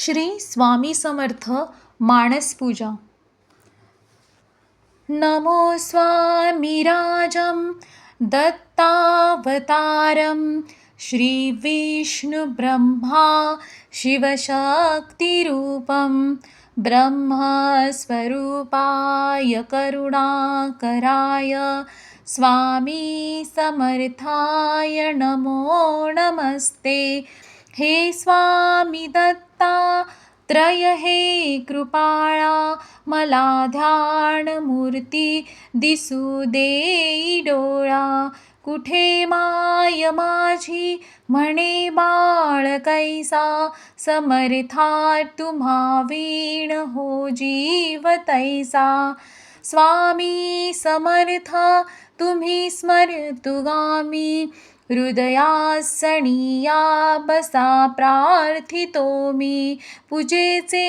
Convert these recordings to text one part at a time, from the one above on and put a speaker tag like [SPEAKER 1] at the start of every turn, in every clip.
[SPEAKER 1] श्री स्वामी समर्थ मानस पूजा. नमो स्वामिराजं दत्तावतारं श्रीविष्णुब्रह्मा शिवशक्तिरूपं ब्रह्मस्वरूपाय करुणाकराय स्वामी समर्थाय नमो नमस्ते हे स्वामी दत्ता त्रय हे कृपाळा मला ध्यान मूर्ती दिसू देई डोळा. कुठे माय माझी? म्हणे बाळ कैसा? समर्था तुम्हा वीण हो जीव तैसा. स्वामी समर्थ तुम्ही स्मरतुगामी हृदयासनिया बसा प्रार्थितो मी. पूजेचे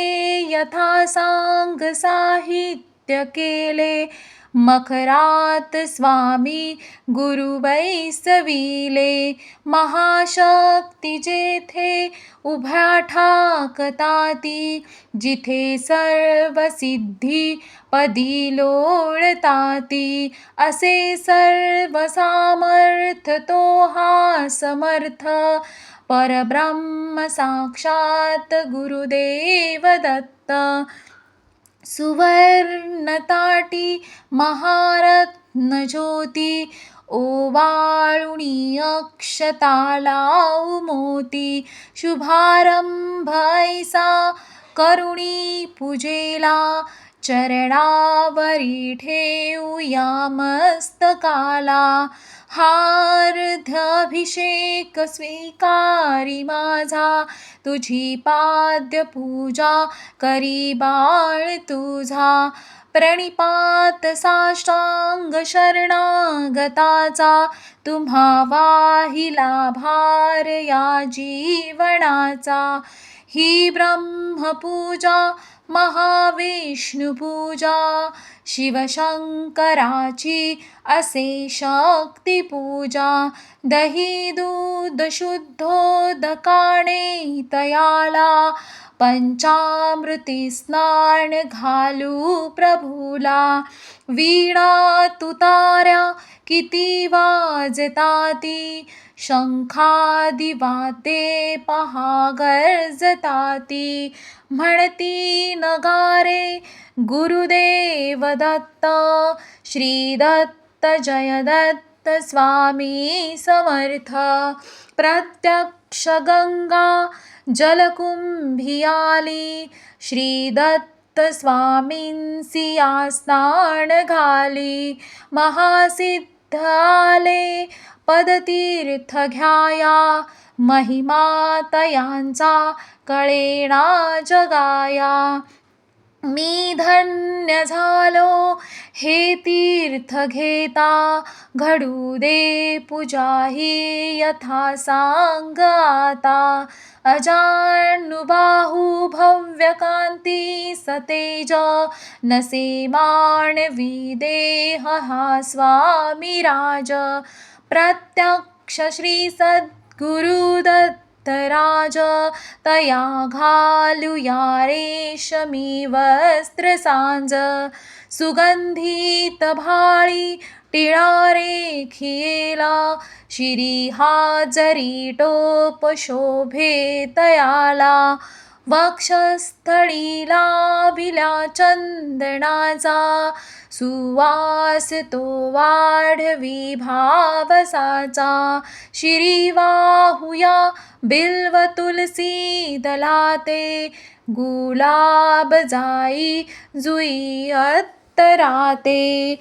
[SPEAKER 1] यथा सांग साहित्य केले. मखरात स्वामी गुरु बैसविले महाशक्ती जेथे उभ्या ठाकताती जिथे सर्वसिद्धी पदी लोळताती असे सर्व सामर्थ तो हा समर्थ. परब्रह्म साक्षात गुरुदेव दत्त सुवर्णताटी महारत्न ज्योती ओवाळुणी अक्षतालाऊ मोती शुभारंभ ऐसा करुणी पूजेला चरणावरी ठेवूया मस्तकाला हार्ध्याभिषेक स्वीकारी माझा. तुझी पाद्य पूजा करी बाळ तुझा. प्रणिपात साष्टांग शरणागताचा. तुम्हा वाहिला भार या जीवनाचा. ही ब्रह्मपूजा महाविष्णुपूजा शिवशंकराची असे शक्तिपूजा दही दूध शुद्धोदकाने तयाला पंचामृती स्नान घालू प्रभूला. वीणा तुताऱ्या किती वाजताती? शंखादी वाते पहा गरजताती म्हणती नगारे गुरुदेव दत्त श्रीदत्त जयदत्त स्वामी समर्थ. प्रत्यक्ष क्षगङ्गा जलकुंभियाली श्रीदत्तस्वामींसि श्री महासिद्धाले स्वामींसी महिमातयांचा कळेणा पदतीर्थ घ्याया जगाया. मी धन्य झालो हे तीर्थ घेता घडू दे पूजा ही यथा सांग आता अजानुबाहू भव्य कांती सतेज नसे माणवी देह हा स्वामी राज. प्रत्यक्ष श्री सद्गुरुदत्त राज तया घालूया रेशमी वस्त्र सांज. सुगंधित भाळी टिळारे खियेला शिरी हाजरी टोप शोभे तयाला वक्षस्थळी विला चंदनाचा. सुवास तो वाढवी भावसाचा. श्रीवाहुया बिल्व तुलसी दलाते. गुलाब जाई जुई अत्तराते.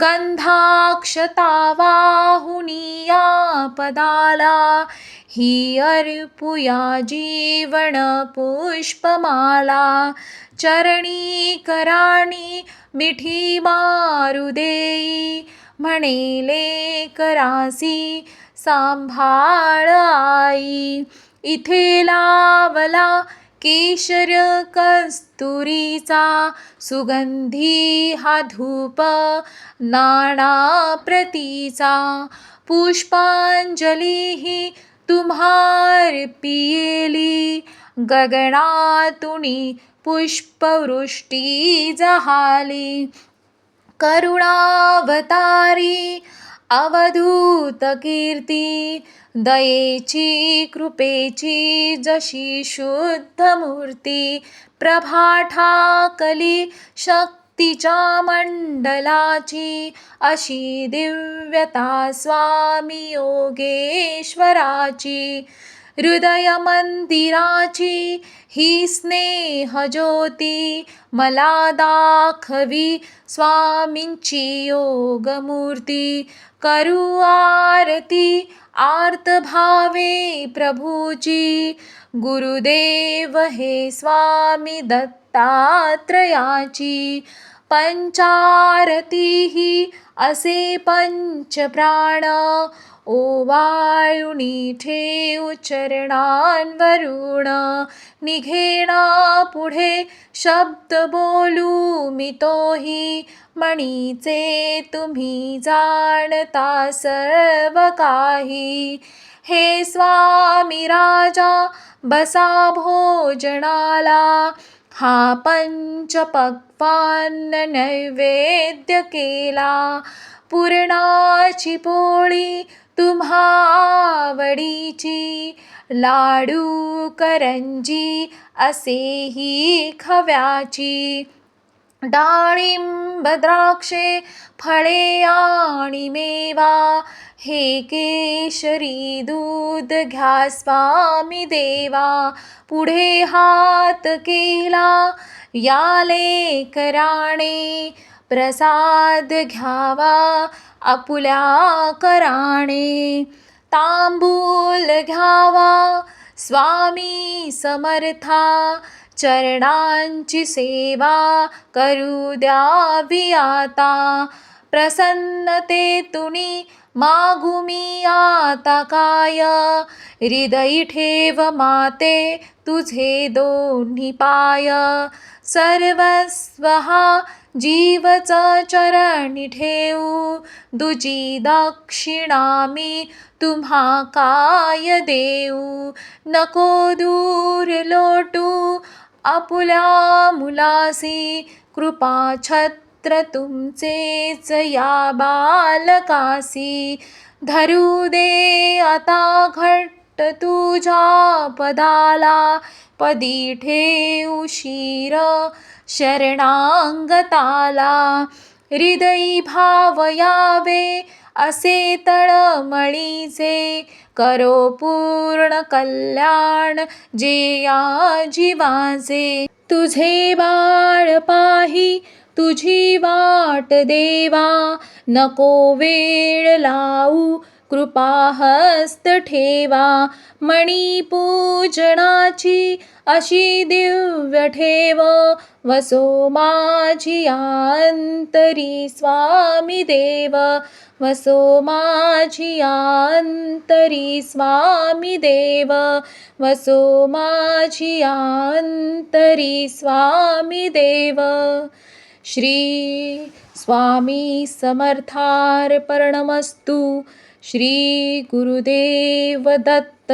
[SPEAKER 1] गंधाक्षता वाहुनिया पदाला ही अर्पुया जीवन पुष्पमाला. चरणी कराणी मिठी मारुदेई म्हणेले करासी सांभाळ आई. इथे लावला केशर कस्तुरीचा सुगंधी हा धूप नाणा प्रतीचा पुष्पांजली ही तुम्हार पियेली गगनातुनी पुष्पवृष्टी जहाली. करुणावतारी अवधूत कीर्ती दयेची कृपेची जशी शुद्ध मूर्ती प्रभाठाकली तिच्या मंडलाची अशी दिव्यता स्वामी योगेश्वराची. हृदय मंदिराची ही स्नेह ज्योती मला दाखवी स्वामींची योगमूर्ती. करू आरती आर्त भावे प्रभूची. गुरुदेव हे स्वामी दत्तात्रयाची. पंचारती असे असे पंचप्राण ओवाळुनी ठेऊ चरणांवरुण निघेणा पुढे शब्द बोलू मी तोही मणीचे तुम्ही जाणता सर्व काही हे स्वामी राजा बसा भोजनाला हा पंचपक्वान्न नैवेद्य केला पुरणाची पोळी तुम्हा आवडीची लाडू करंजी असेही खव्याची. डाळिंब द्राक्षे फळे आणि मेवा हे केशरी दूध घ्या स्वामी देवा. पुढे हात केला याले कराणे प्रसाद घ्यावा आपुल्या कराणे. तांबूल घ्यावा स्वामी समर्था चरणांची सेवा करू द्यावी आता. प्रसन्नते तुनी मागुमी आता काय हृदयी ठेव माते तुझे दोन्ही पाय। सर्वस्व जीवच चरणी ठेवू। दुजी दक्षिणा मी तुम्हा काय देऊ। नको दूर लोटू आपुल्या मुलासी कृपा मात्र तुमचेच या बालकासी. धरू दे आता घट्ट तुझ्या पदाला. पदी ठेऊ शिर शरणांगताला. हृदयी भाव यावे असे तळमळीचे. करो पूर्ण कल्याण जे या जीवाचे. तुझे बाळ पाही तुझी वाट देवा नको वेळ लावू कृपा हस्त ठेवा. मणिपूजनाची अशी दिव्य ठेव वसो माझी आंतरी स्वामी देव. वसो माझी आंतरी स्वामी देव. वसो माझी आंतरी स्वामी देव. श्री स्वामी समर्थार्पणमस्तु श्री गुरुदेव दत्त